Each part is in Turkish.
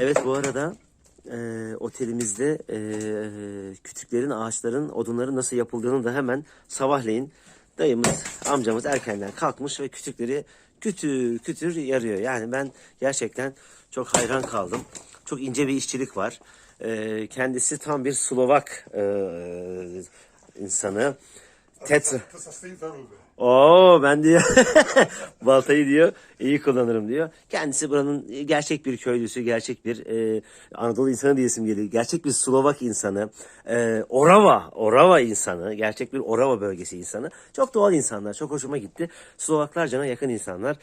Evet bu arada e, otelimizde e, kütüklerin, ağaçların, odunların nasıl yapıldığını da hemen sabahleyin dayımız, amcamız erkenden kalkmış ve kütükleri kütür kütür yarıyor. Yani ben gerçekten çok hayran kaldım. Çok ince bir işçilik var. E, kendisi tam bir Slovak e, insanı. Tetra. Oo ben diyor baltayı diyor iyi kullanırım diyor. Kendisi buranın gerçek bir köylüsü, gerçek bir e, Anadolu insanı diyesim geliyor. Gerçek bir Slovak insanı, e, Orava, Orava insanı, gerçek bir Orava bölgesi insanı. Çok doğal insanlar, çok hoşuma gitti. Slovaklar cana yakın insanlar.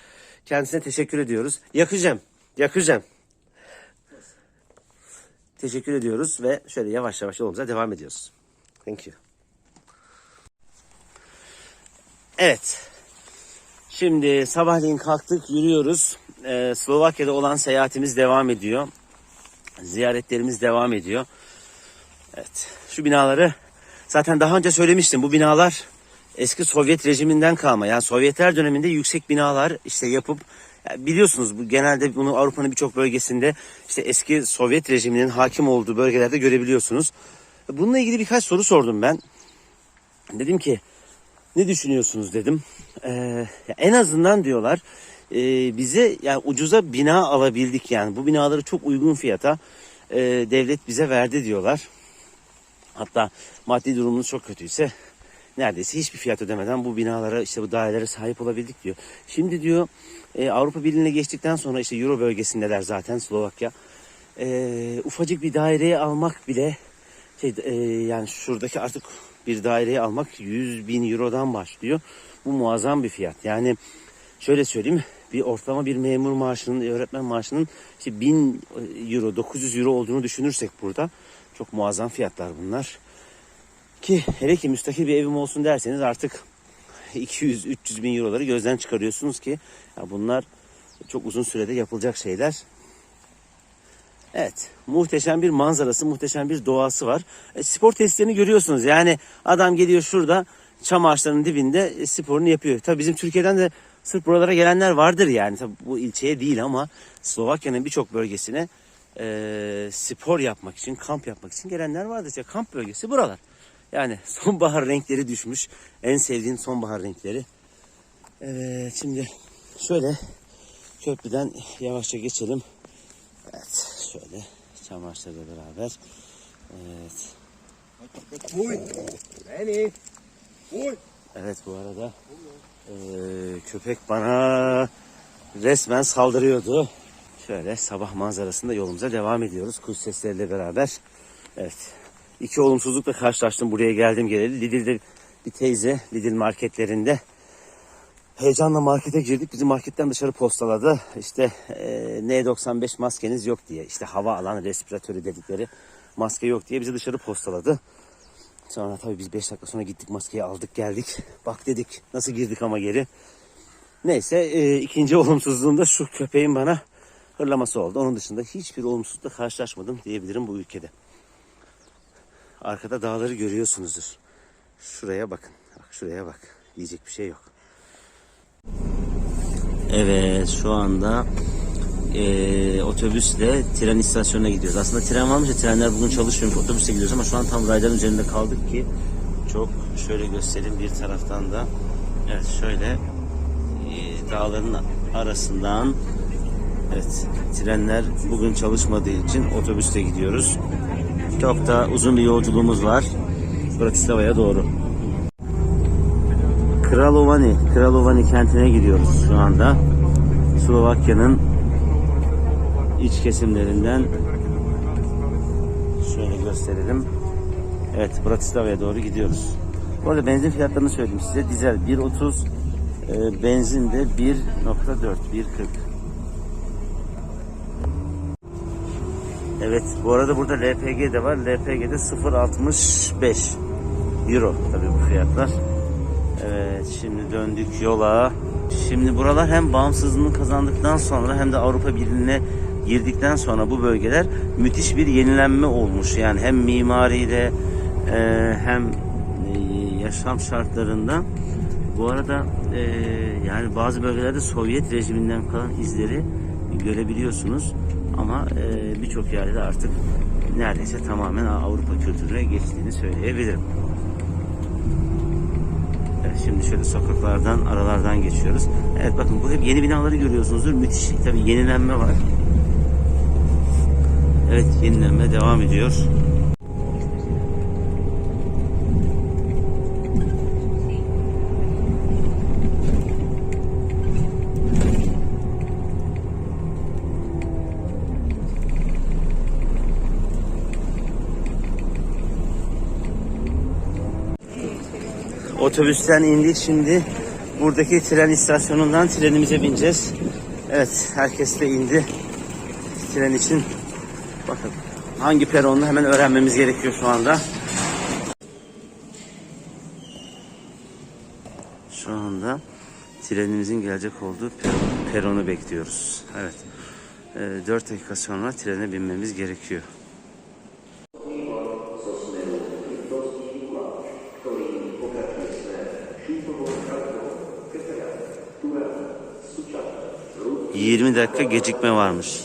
Kendisine teşekkür ediyoruz. Yakacağım, yakacağım. Teşekkür ediyoruz ve şöyle yavaş yavaş yolumuza devam ediyoruz. Thank you. Evet. Şimdi sabahleyin kalktık, yürüyoruz. Ee, Slovakya'da olan seyahatimiz devam ediyor. Ziyaretlerimiz devam ediyor. Evet. Şu binaları zaten daha önce söylemiştim. Bu binalar eski Sovyet rejiminden kalma. Yani Sovyetler döneminde yüksek binalar işte yapıp biliyorsunuz bu genelde bunu Avrupa'nın birçok bölgesinde işte eski Sovyet rejiminin hakim olduğu bölgelerde görebiliyorsunuz. Bununla ilgili birkaç soru sordum ben. Dedim ki ne düşünüyorsunuz dedim. Ee, en azından diyorlar e, bize yani ucuza bina alabildik yani bu binaları çok uygun fiyata e, devlet bize verdi diyorlar. Hatta maddi durumumuz çok kötüyse neredeyse hiçbir fiyat ödemeden bu binalara işte bu dairelere sahip olabildik diyor. Şimdi diyor e, Avrupa Birliği'ne geçtikten sonra işte Euro bölgesindeler zaten Slovakya. E, ufacık bir daireyi almak bile şey, e, yani şuradaki artık bir daireyi almak 100 bin eurodan başlıyor. Bu muazzam bir fiyat. Yani şöyle söyleyeyim bir ortalama bir memur maaşının, öğretmen maaşının işte 1000 euro, 900 euro olduğunu düşünürsek burada çok muazzam fiyatlar bunlar. Ki hele ki müstakil bir evim olsun derseniz artık 200-300 bin euroları gözden çıkarıyorsunuz ki ya bunlar çok uzun sürede yapılacak şeyler. Evet, muhteşem bir manzarası, muhteşem bir doğası var. E, spor testlerini görüyorsunuz. Yani adam geliyor şurada çam ağaçlarının dibinde e, sporunu yapıyor. Tabii bizim Türkiye'den de sırf buralara gelenler vardır yani. Tabii bu ilçeye değil ama Slovakya'nın birçok bölgesine e, spor yapmak için, kamp yapmak için gelenler vardır. İşte kamp bölgesi buralar. Yani sonbahar renkleri düşmüş. En sevdiğim sonbahar renkleri. Evet, şimdi şöyle köprüden yavaşça geçelim. Evet, şöyle çam ağaçlarıyla beraber. Evet. Evet bu arada eee, köpek bana resmen saldırıyordu. Şöyle sabah manzarasında yolumuza devam ediyoruz. Kuş sesleriyle beraber. Evet. İki olumsuzlukla karşılaştım buraya geldim geleli. Lidl'de bir teyze Lidl marketlerinde Heyecanla markete girdik. Bizi marketten dışarı postaladı. İşte e, N95 maskeniz yok diye. İşte hava alan respiratörü dedikleri maske yok diye bizi dışarı postaladı. Sonra tabii biz 5 dakika sonra gittik maskeyi aldık geldik. Bak dedik nasıl girdik ama geri. Neyse e, ikinci olumsuzluğunda şu köpeğin bana hırlaması oldu. Onun dışında hiçbir olumsuzlukla karşılaşmadım diyebilirim bu ülkede. Arkada dağları görüyorsunuzdur. Şuraya bakın. Bak şuraya bak. Diyecek bir şey yok. Evet şu anda eee, otobüsle tren istasyonuna gidiyoruz. Aslında tren varmış da trenler bugün çalışmıyor. Otobüsle gidiyoruz ama şu an tam rayların üzerinde kaldık ki çok şöyle göstereyim bir taraftan da evet şöyle eee, dağların arasından evet trenler bugün çalışmadığı için otobüsle gidiyoruz. Çok da uzun bir yolculuğumuz var. Bratislava'ya doğru. Kralovani, Kralovani kentine gidiyoruz şu anda. Slovakya'nın iç kesimlerinden şöyle gösterelim. Evet, Bratislava'ya doğru gidiyoruz. Bu arada benzin fiyatlarını söyleyeyim size. Dizel 1.30, e, benzin de 1.4, 1.40. Evet, bu arada burada LPG de var. LPG'de 0.65 euro tabii bu fiyatlar. Evet şimdi döndük yola. Şimdi buralar hem bağımsızlığını kazandıktan sonra hem de Avrupa Birliği'ne girdikten sonra bu bölgeler müthiş bir yenilenme olmuş. Yani hem mimaride e, hem e, yaşam şartlarında. Bu arada e, yani bazı bölgelerde Sovyet rejiminden kalan izleri görebiliyorsunuz. Ama birçok yerde de artık neredeyse tamamen Avrupa kültürüne geçtiğini söyleyebilirim. Şimdi şöyle sokaklardan, aralardan geçiyoruz. Evet bakın bu hep yeni binaları görüyorsunuzdur. Müthiş tabii yenilenme var. Evet yenilenme devam ediyor. Otobüsten indik şimdi. Buradaki tren istasyonundan trenimize bineceğiz. Evet herkes de indi. Tren için bakın hangi peronlu hemen öğrenmemiz gerekiyor şu anda. Şu anda trenimizin gelecek olduğu peron- peronu bekliyoruz. Evet. 4 dakika sonra trene binmemiz gerekiyor. 20 dakika gecikme varmış.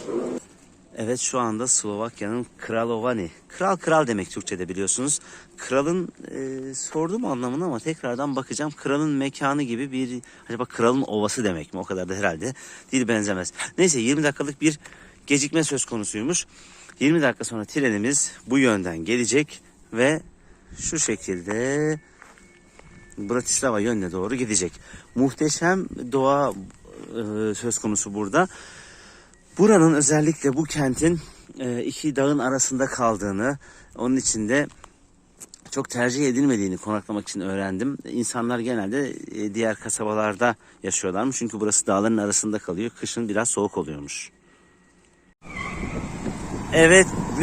Evet şu anda Slovakya'nın Kralovani. Kral kral demek Türkçe'de biliyorsunuz. Kralın e, sordum anlamını ama tekrardan bakacağım. Kralın mekanı gibi bir acaba kralın ovası demek mi? O kadar da herhalde değil benzemez. Neyse 20 dakikalık bir gecikme söz konusuymuş. 20 dakika sonra trenimiz bu yönden gelecek ve şu şekilde Bratislava yönüne doğru gidecek. Muhteşem doğa e, söz konusu burada. Buranın özellikle bu kentin e, iki dağın arasında kaldığını, onun içinde çok tercih edilmediğini konaklamak için öğrendim. İnsanlar genelde e, diğer kasabalarda yaşıyorlarmış. Çünkü burası dağların arasında kalıyor. Kışın biraz soğuk oluyormuş. Evet, e,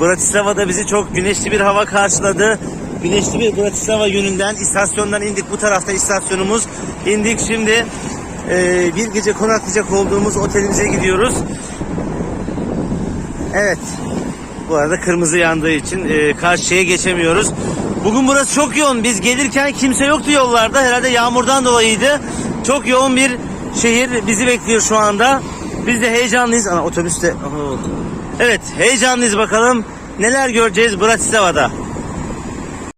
Bratislava'da bizi çok güneşli bir hava karşıladı. Güneşli bir Bratislava gününden istasyondan indik. Bu tarafta istasyonumuz. İndik şimdi e, bir gece konaklayacak olduğumuz otelimize gidiyoruz. Evet. Bu arada kırmızı yandığı için e, karşıya geçemiyoruz. Bugün burası çok yoğun. Biz gelirken kimse yoktu yollarda. Herhalde yağmurdan dolayıydı. Çok yoğun bir şehir bizi bekliyor şu anda. Biz de heyecanlıyız. Ana otobüste. Evet heyecanlıyız bakalım. Neler göreceğiz Bratislava'da.